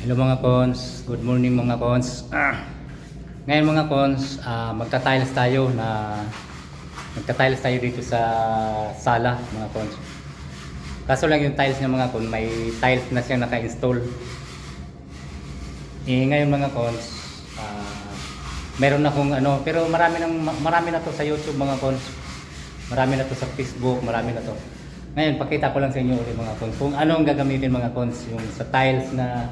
Hello mga cons, good morning mga cons. Ah. Ngayon mga cons, ah, magta-tiles tayo na magta-tiles tayo dito sa sala mga cons. Kaso lang yung tiles niya mga cons, may tiles na siya naka-install. Eh ngayon mga cons, ah, meron akong ano, pero marami nang marami na to sa YouTube mga cons. Marami na to sa Facebook, marami na to. Ngayon, pakita ko lang sa inyo ulit mga cons kung ano ang gagamitin mga cons yung sa tiles na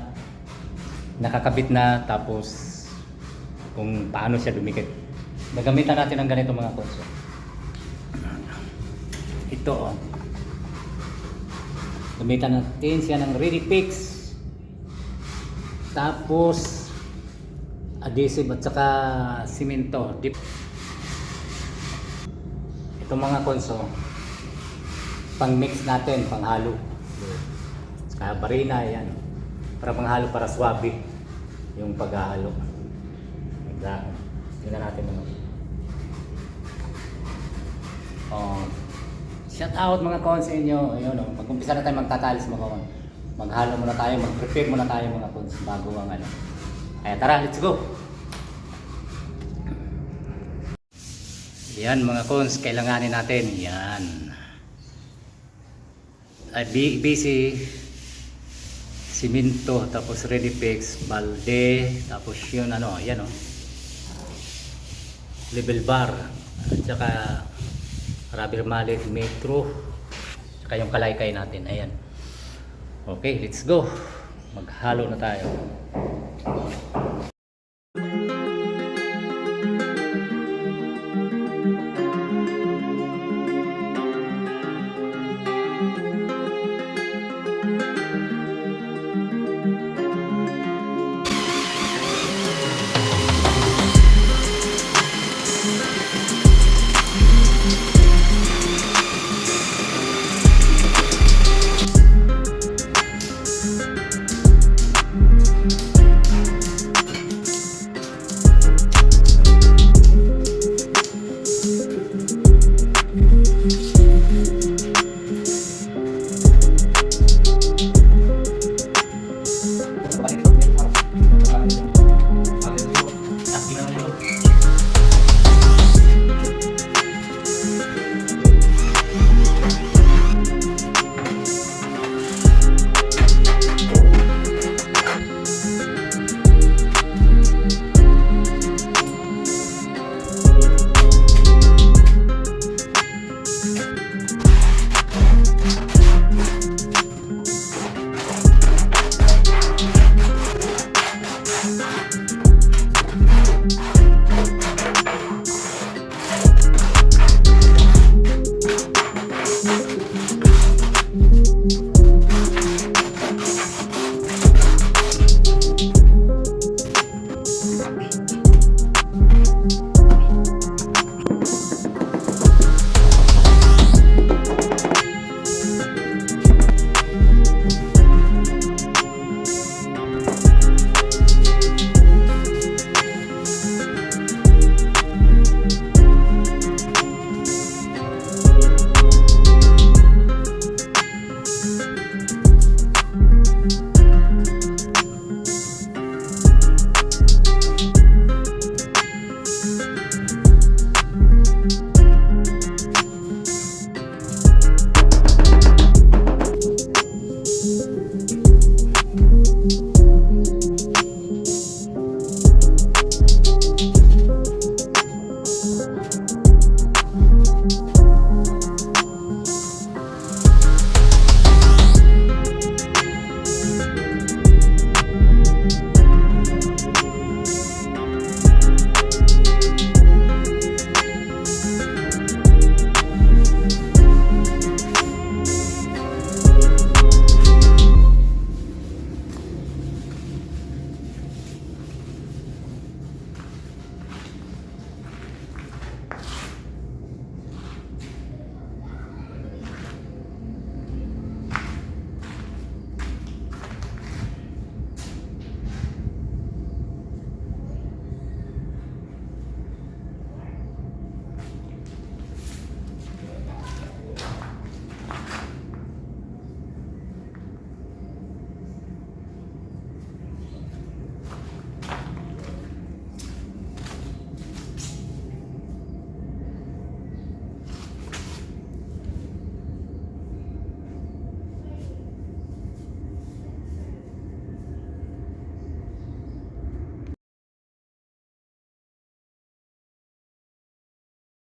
nakakabit na tapos kung paano siya dumikit. Gagamitan natin ng ganito mga cons. Ito oh. Gamitan natin siya ng Ready Fix. Tapos adhesive at saka simento. Dip. Ito mga konso, pang mix natin, pang halo. Saka barina, yan. Para pang halo, para swabe yung paghahalo. Exactly. Tingnan natin ano. Oh, shout out mga kon sa inyo. Ayun oh, mag-umpisa na tayo magtatalis mga kon. Maghalo muna tayo, mag-prepare muna tayo mga kon bago ang ano. Kaya tara, let's go. Yan mga cons, kailanganin natin. Yan. Ay, B- BC, siminto, tapos ready fix, balde, tapos yun ano, yan oh. Level bar, at saka rubber mallet, metro, saka yung kalaykay natin. Ayan. Okay, let's go. Maghalo na tayo.